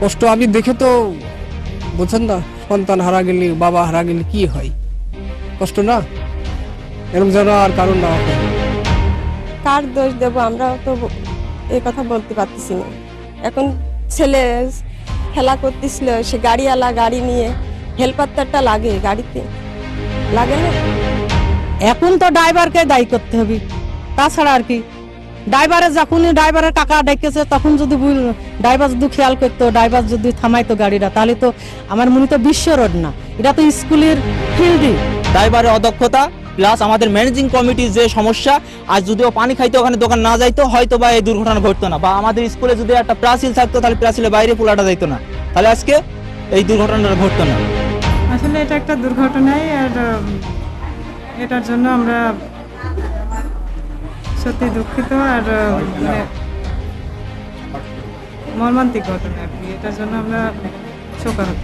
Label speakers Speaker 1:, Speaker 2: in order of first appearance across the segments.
Speaker 1: কষ্ট আমি দেখে তো বুঝছেন না সন্তান হারা গেলে বাবা হারা গেলে কি হয়? কষ্ট না? এরকম যেন আর কারণ না
Speaker 2: কার দোষ দেব? আমরা তো এই কথা বলতে পারতেছি না। এখন ছেলে খেলা করতেছিল সে গাড়িওয়ালা গাড়ি নিয়ে একটা লাগে গাড়িতে। লাগে না?
Speaker 3: এখন তো ড্রাইভারকে দায়ী করতে হবে। তাছাড়া আর কি? ড্রাইভারের যখনই ড্রাইভারের কাকা ডেকেছে তখন যদি ড্রাইভার যদি খেয়াল করতো ড্রাইভার যদি থামাইতো গাড়িটা তাহলে তো আমার মনে তো বিশ্ব রোড না। এটা তো স্কুলের ফিল্ডই
Speaker 4: ড্রাইভারের অদক্ষতা প্লাস আমাদের ম্যানেজিং কমিটির যে সমস্যা আর যদিও পানি খাইতে ওখানে দোকান না যাইতো হয়তো বা এই দুর্ঘটনা ঘটতো না। বা আমাদের স্কুলে যদি একটা প্রাচীল থাকতো তাহলে প্রাচীলের বাইরে পোলাটা যাইতো না। তাহলে আজকে এই দুর্ঘটনাটা ঘটতো না।
Speaker 5: আসলে এটা একটা দুর্ঘটনাই আর এটার জন্য আমরা সত্যি দুঃখিত আর মানে মর্মান্তিক ঘটনা আর কি। এটার জন্য আমরা শোকাহত।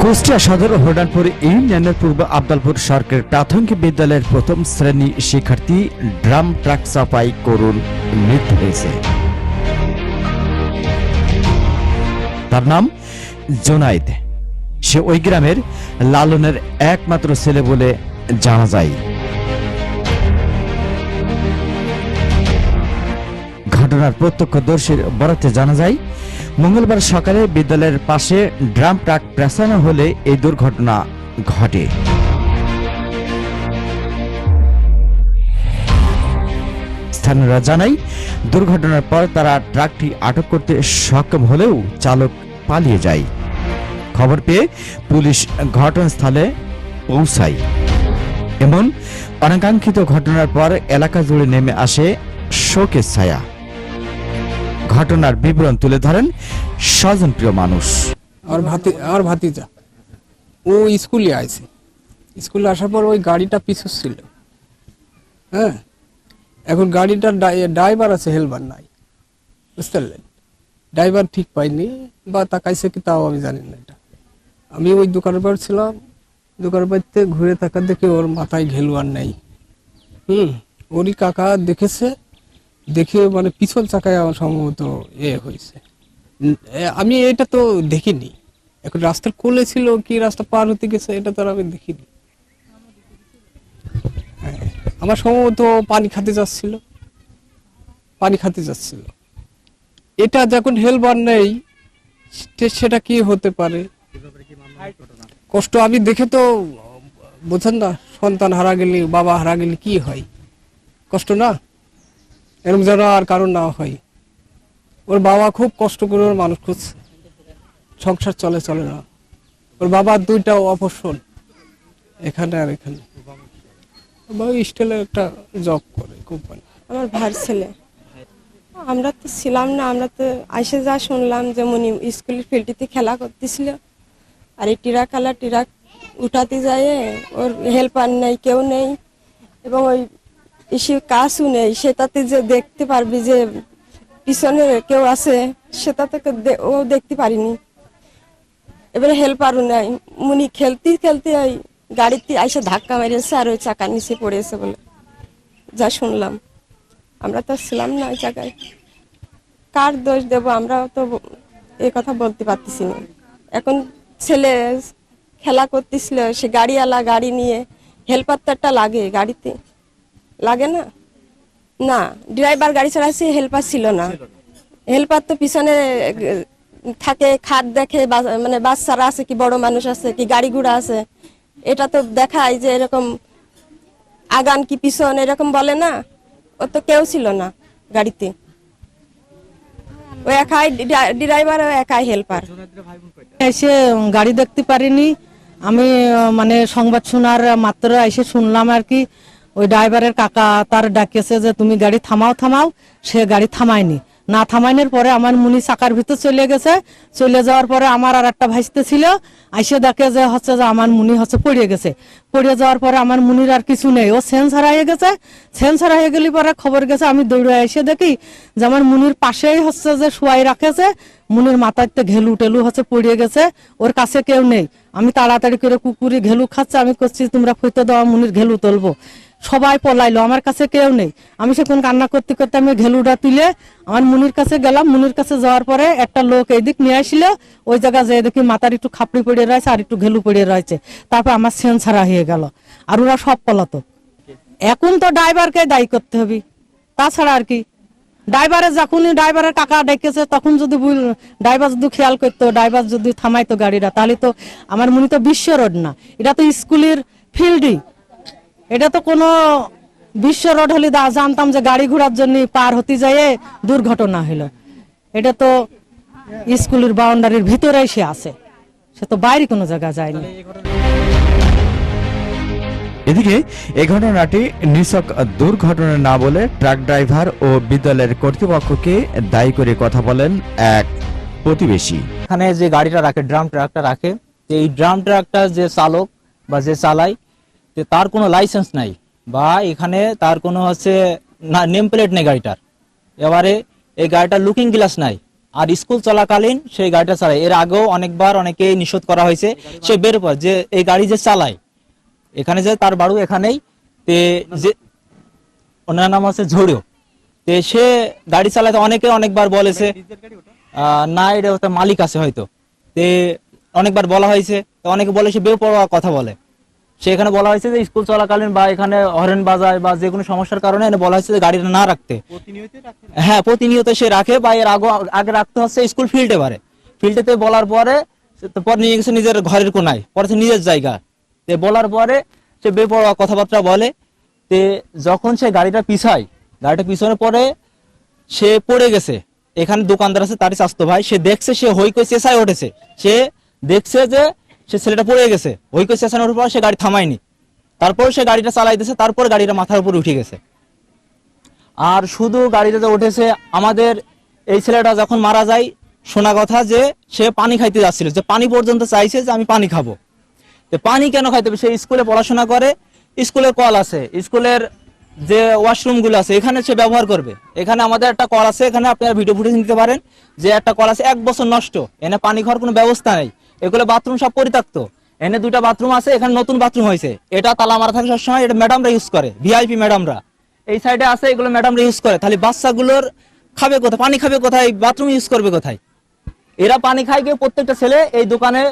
Speaker 6: কুষ্টিয়া সদর হরডানপুর ইউনিয়নের পূর্ব আবদালপুর সরকারি প্রাথমিক বিদ্যালয়ের প্রথম শ্রেণি শিক্ষার্থী ড্রাম ট্রাক চাপাই করুন মৃত্যু হয়েছে। তার নাম জোনাইদ সে ওই গ্রামের লালনের একমাত্র ছেলে বলে জানা যায়। ঘটনার প্রত্যক্ষদর্শীর বরাতে জানা যায়, মঙ্গলবার সকালে বিদ্যালয়ের পাশে ড্রাম ট্রাক পেছানো হলে এই দুর্ঘটনা ঘটে। স্থানীয়রা জানাই দুর্ঘটনার পর তারা ট্রাকটি আটক করতে সক্ষম হলেও চালক পালিয়ে যায়। খবর পেয়ে পুলিশ ঘটনাস্থলে পৌঁছায়। এমন অনাকাঙ্ক্ষিত ঘটনার পর এলাকা জুড়ে নেমে আসে শোকের ছায়া। ঘটনার বিবরণ তুলে ধরেন স্বজনপ্রিয় মানুষ।
Speaker 1: আর ভাতি, আর ভাতিজা। ও স্কুলে আছে স্কুলে আসার পর ওই গাড়িটা পিছু ছিল। হ্যাঁ? এখন গাড়িটার ড্রাইভার আছে, হেলবার নাই। বুঝতে পারলেন? ড্রাইভার ঠিক পাইনি বা তাকাইছে কি তাও আমি জানি না এটা। আমি ওই দোকানের পর ছিলাম। দোকানের বাড়িতে ঘুরে থাকা দেখে ওর মাথায় ঘেলু আর নেই। হুম? ওরই কাকা দেখেছে। দেখে মানে পিছল চাকায় আমার সম্ভবত এ হয়েছে। আমি এটা তো দেখিনি। এখন রাস্তার কোলে ছিল কি রাস্তা পার হতে গেছে এটা তো আমি দেখিনি। হ্যাঁ, আমার সম্ভবত পানি খাতে যাচ্ছিল। পানি খাতে যাচ্ছিল। এটা যখন হেলবার নেই সেটা কি হতে পারে? কষ্ট আমি দেখে তো বোঝেন না সন্তান হারা গেলে বাবা হারা গেলে কি হয়? কষ্ট না? এরকম যেন আর কারণ না হয়। ওর বাবা খুব কষ্ট করে ওর মানুষ খুঁজছে। সংসার চলে চলে না। ওর বাবার দুইটা অপসন এখানে আর এখানে। বাবা স্টিলে একটা জব করে কোম্পানি
Speaker 2: আমার ভার ছেলে। আমরা তো ছিলাম না, আমরা তো আইসে যা শুনলাম যে মনি স্কুলের ফিল্ডটিতে খেলা করতেছিল। আর এই টিরাক আলা টিরাক উঠাতে যায় ওর হেল্পার নেই, কেউ নেই। এবং ওই এসে কাজও নেই সেটাতে যে দেখতে পারবি যে পিছনে কেউ আছে, সেটা দে- ও দেখতে পারিনি। এবারে হেল্পারও নেই। মুনি খেলতে খেলতে ওই গাড়িতে আইসে ধাক্কা মেরেছে আর ওই চাকার নিচে পড়েছে বলে। যা শুনলাম। আমরা তো ছিলাম না ওই জায়গায়। কার দোষ দেব? আমরা তো এই কথা বলতে পারতেছি না। এখন ছেলে খেলা করতেছিল, সে গাড়িওয়ালা গাড়ি নিয়ে হেল্পার তো একটা লাগে গাড়িতে। লাগে না? না ড্রাইভার গাড়ি চালাচ্ছে হেল্পার ছিল না। হেল্পার তো পিছনে থাকে খাট দেখে বা- মানে বাচ্চারা আছে কি বড় মানুষ আছে কি গাড়ি ঘোড়া আছে। এটা তো দেখায় যে এরকম আগান কি পিছন এরকম বলে না। ও তো কেউ ছিল না গাড়িতে। ও একাই ড্রাইভার ও একাই হেল্পার
Speaker 3: এসে গাড়ি দেখতে পারিনি। আমি মানে সংবাদ শোনার মাত্র এসে শুনলাম আর কি। ওই ড্রাইভারের কাকা তার ডাকেছে যে, তুমি গাড়ি থামাও থামাও। সে গাড়ি থামায়নি। না থামাইনের পরে আমার মুনি চাকার ভিতর চলে গেছে। চলে যাওয়ার পরে আমার আর একটা ভাইস্তে ছিল। আইসে দেখে যে, হচ্ছে যে আমার মুনি হচ্ছে পড়ে গেছে। পড়ে যাওয়ার পরে আমার মুনির আর কিছু নেই। ও সেন্স হারাইয়ে গেছে। সেন্স হারাইয়ে গেলে পরে খবর গেছে, আমি দৌড়ে এসে দেখি যে, আমার মুনির পাশেই হচ্ছে যে শুয়াই রাখেছে। মুনির মাথায় তো ঘেলু টেলু হচ্ছে পড়ে গেছে। ওর কাছে কেউ নেই। আমি তাড়াতাড়ি করে কুকুরি ঘেলু খাচ্ছে। আমি করছি তোমরা ফুইতে দাও, মুনির ঘেলু তুলবো। সবাই পলাইলো, আমার কাছে কেউ নেই। আমি সেখানে কান্না করতে করতে আমি ঘেলুটা তুলে আমার মুনির কাছে গেলাম। মুনির কাছে যাওয়ার পরে একটা লোক এইদিক নিয়ে আসছিল ওই জায়গা যেয়ে দেখি মাথার একটু খাপড়ি পড়ে রয়েছে আর একটু ঘেলু পড়ে রয়েছে। তারপর আমার সেন ছাড়া হয়ে গেল। আর ওরা সব পলাতক। এখন তো ড্রাইভারকে দায়ী করতে হবে। তাছাড়া আর কি। ড্রাইভারের যখনই ড্রাইভারের কাকা ডেকেছে, তখন যদি ড্রাইভার যদি খেয়াল করতো, ড্রাইভার যদি থামাইতো গাড়িটা, তাহলে তো আমার মনে তো বিশ্ব রোড না। এটা তো স্কুলের ফিল্ডই। এটা তো কোনো বিশ্ব রোড হলে দা- জানতাম যে গাড়ি ঘোড়ার জন্য পার হতে যায় দুর্ঘটনা হলো। এটা তো স্কুলের বাউন্ডারির ভিতরেই সে আছে। সে তো বাইরে কোনো জায়গা যায়নি।
Speaker 6: এদিকে এই ঘটনাটি নিছক দুর্ঘটনা না বলে ট্রাক ড্রাইভার ও বিদ্যালয়ের কর্তৃপক্ষকে দায়ী করে কথা বলেন এক প্রতিবেশী।
Speaker 4: এখানে যে গাড়িটা রাখে ড্রাম ট্রাকটা রাখে যে এই ড্রাম ট্রাকটা যে চালক বা যে চালায় তো তার কোনো লাইসেন্স নাই বা এখানে তার কোনো হচ্ছে না নেম প্লেট নেই গাড়িটার। এবারে এই গাড়িটার লুকিং গ্লাস নাই। আর স্কুল চলাকালীন সেই গাড়িটা চালায়। এর আগেও অনেকবার অনেকে নিষেধ করা হয়েছে সে বের পর যে এই গাড়ি যে চালায়, এখানে যে তার বাড়ু এখানেই, তে যে ওনার নাম হচ্ছে ঝোড়ো। তে সে গাড়ি চালাতে অনেকে অনেকবার বলেছে না, এটা মালিক আছে হয়তো। তে অনেকবার বলা হয়েছে। অনেকে বলে সে বেপরোয়া কথা বলে। সে এখানে বলা হয়েছে যে স্কুল চলাকালীন বা এখানে হরেন বাজায় বা যে কোনো সমস্যার কারণে এখানে বলা হয়েছে যে গাড়িটা না রাখতে। হ্যাঁ প্রতিনিয়ত সে রাখে বা এর আগে আগে রাখতে হচ্ছে স্কুল ফিল্ডে পারে ফিল্ডেতে বলার পরে পরে নিয়ে গেছে নিজের ঘরের কোনায় পরে নিজের জায়গা। তে বলার পরে সে বেপরোয়া কথাবার্তা বলে তে যখন সে গাড়িটা পিছায় গাড়িটা পিছানোর পরে সে পড়ে গেছে। এখানে দোকানদার আছে তারই স্বাস্থ্য ভাই। সে দেখছে সে হই করে চেঁচায় উঠেছে। সে দেখছে যে সে ছেলেটা পড়ে গেছে। হই করে চেঁচানোর পর সে গাড়ি থামায়নি। তারপর সে গাড়িটা চালাইতেছে, তারপর গাড়িটা মাথার উপর উঠে গেছে। আর শুধু গাড়িটা গাড়িটাতে উঠেছে, আমাদের এই ছেলেটা যখন মারা যায়, শোনা কথা যে সে পানি খাইতে যাচ্ছিল, যে পানি পর্যন্ত চাইছে যে আমি পানি খাব। তো পানি কেন খাইতে হবে? সে স্কুলে পড়াশোনা করে স্কুলের কল আছে, স্কুলের যে ওয়াশরুমগুলো আছে, এখানে সে ব্যবহার করবে। এখানে আমাদের একটা কল আছে, এখানে আপনারা ভিডিও ফুটেজ নিতে পারেন, যে একটা কল আছে, এক বছর নষ্ট, এনে পানি খাওয়ার কোনো ব্যবস্থা নেই। এগুলো বাথরুম সব পরিত্যক্ত। এনে দুইটা বাথরুম আছে, এখানে নতুন বাথরুম হয়েছে। এটা তালা মারা থাকে সবসময়, এটা ম্যাডামরা ইউজ করে ভিআইপি ম্যাডামরা এই সাইডে আছে, এগুলো ম্যাডামরা ইউজ করে। তাহলে বাচ্চাগুলোর খাবে কোথায়, পানি খাবে কোথায় বাথরুম ইউজ করবে কোথায়? এরা পানি খায় গিয়ে প্রত্যেকটা ছেলে এই দোকানে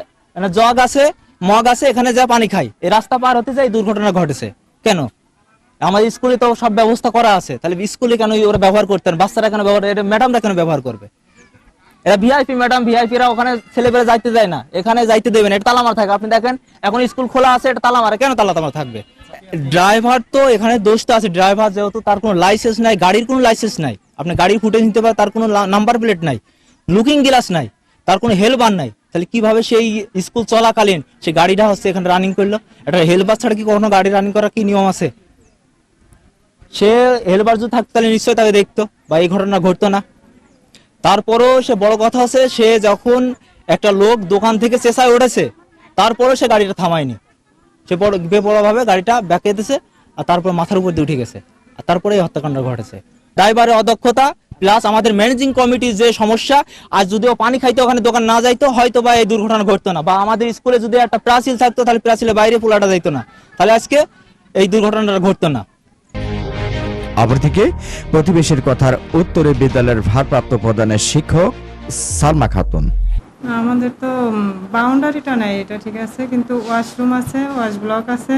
Speaker 4: জগ আছে, মগ আছে, এখানে যা পানি খায়। এই রাস্তা পার হতে যায় দুর্ঘটনা ঘটেছে। কেন? আমাদের স্কুলে তো সব ব্যবস্থা করা আছে। তাহলে স্কুলে কেন ওরা ব্যবহার করতেন বাচ্চারা কেন ব্যবহার ম্যাডামরা কেন ব্যবহার করবে? এরা ভিআইপি ম্যাডাম ভিআইপিরা ওখানে ছেলেপেলে যাইতে যায় না। এখানে যাইতে দেবেন এটা তালা মারা থাকে আপনি দেখেন, এখন স্কুল খোলা আছে, এটা তালা মারা। কেন তালা তালা থাকবে? ড্রাইভার তো এখানে দোষটা আছে। ড্রাইভার যেহেতু তার কোনো লাইসেন্স নাই, গাড়ির কোনো লাইসেন্স নাই। আপনি গাড়ির ফুটেজ নিতে পারে তার কোনো নাম্বার প্লেট নাই লুকিং গ্লাস নাই, তার কোনো হেলবার নাই। তাহলে কীভাবে সেই স্কুল চলাকালীন সেই গাড়িটা হচ্ছে এখানে রানিং করল? একটা হেলবার ছাড়া কি কখনো গাড়ি রানিং করার কি নিয়ম আছে? সে হেলবার যদি থাকতো, তাহলে নিশ্চয়ই তাকে দেখতো, বা এই ঘটনা ঘটতো না। তারপরেও সে বড় কথা হচ্ছে, সে যখন একটা লোক দোকান থেকে চেঁচায় উঠেছে, তারপরেও সে গাড়িটা থামায়নি। সে বড় বেপরোয়াভাবে গাড়িটা ব্যাকে দিয়েছে আর তারপর মাথার উপর দিয়ে উঠে গেছে, আর তারপরে এই হত্যাকাণ্ড ঘটেছে। ড্রাইভারের অদক্ষতা প্লাস আমাদের ম্যানেজিং কমিটির যে সমস্যা, আর যদিও পানি খাইতে ওখানে দোকান না যাইতো, হয়তো বা এই দুর্ঘটনা ঘটতো না, বা আমাদের স্কুলে যদি একটা প্রাচীল থাকতো, তাহলে প্রাচীলের বাইরে পোলাটা যাইতো না, তাহলে আজকে এই দুর্ঘটনাটা ঘটতো না।
Speaker 6: অপরদিকে প্রতিবেশীর কথার উত্তরে বিদ্যালয়ের ভারপ্রাপ্ত প্রধানের শিক্ষক সালমা খাতুন।
Speaker 5: আমাদের তো বাউন্ডারিটা নেই, এটা ঠিক আছে, কিন্তু ওয়াশরুম আছে, ওয়াশ ব্লক আছে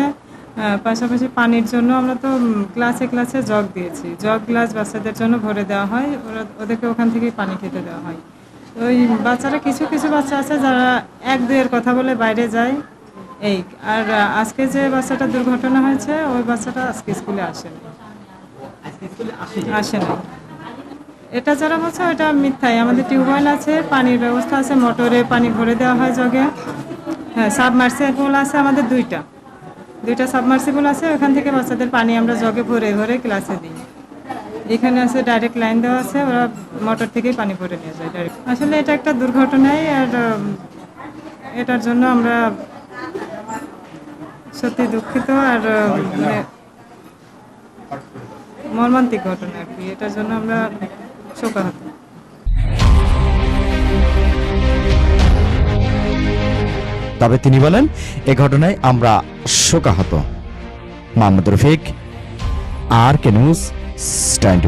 Speaker 5: পাশাপাশি পানির জন্য আমরা তো ক্লাসে ক্লাসে জগ দিয়েছি। জগ গ্লাস বাচ্চাদের জন্য ভরে দেওয়া হয়, ওরা, ওদেরকে ওখান থেকেই পানি খেতে দেওয়া হয়। ওই বাচ্চারা, কিছু কিছু বাচ্চা আছে যারা এক দুয়ের কথা বলে বাইরে যায়, এই, আর আজকে যে বাচ্চাটা দুর্ঘটনা হয়েছে, ওই বাচ্চাটা আজকে স্কুলে আসেনি। আসে না। এটা যারা বলছে ওটা মিথ্যাই। আমাদের টিউবওয়েল আছে পানির ব্যবস্থা আছে মোটরে পানি ভরে দেওয়া হয় জগে। হ্যাঁ সাবমার্সিবল আছে আমাদের দুইটা। দুইটা সাবমার্সিবল আছে ওখান থেকে বাচ্চাদের পানি আমরা জগে ভরে ভরে ক্লাসে দিই। এখানে আছে ডাইরেক্ট লাইন দেওয়া আছে ওরা মোটর থেকেই পানি ভরে নিয়ে যায় ডাইরেক্ট আসলে এটা একটা দুর্ঘটনাই আর এটার জন্য আমরা সত্যি দুঃখিত আর মর্মান্তিক ঘটনা আর কি, এটার জন্য আমরা শোকাহত।
Speaker 6: তবে তিনি বলেন, এ ঘটনায় আমরা শোকাহত। Mohammad Rafiq, R K news stand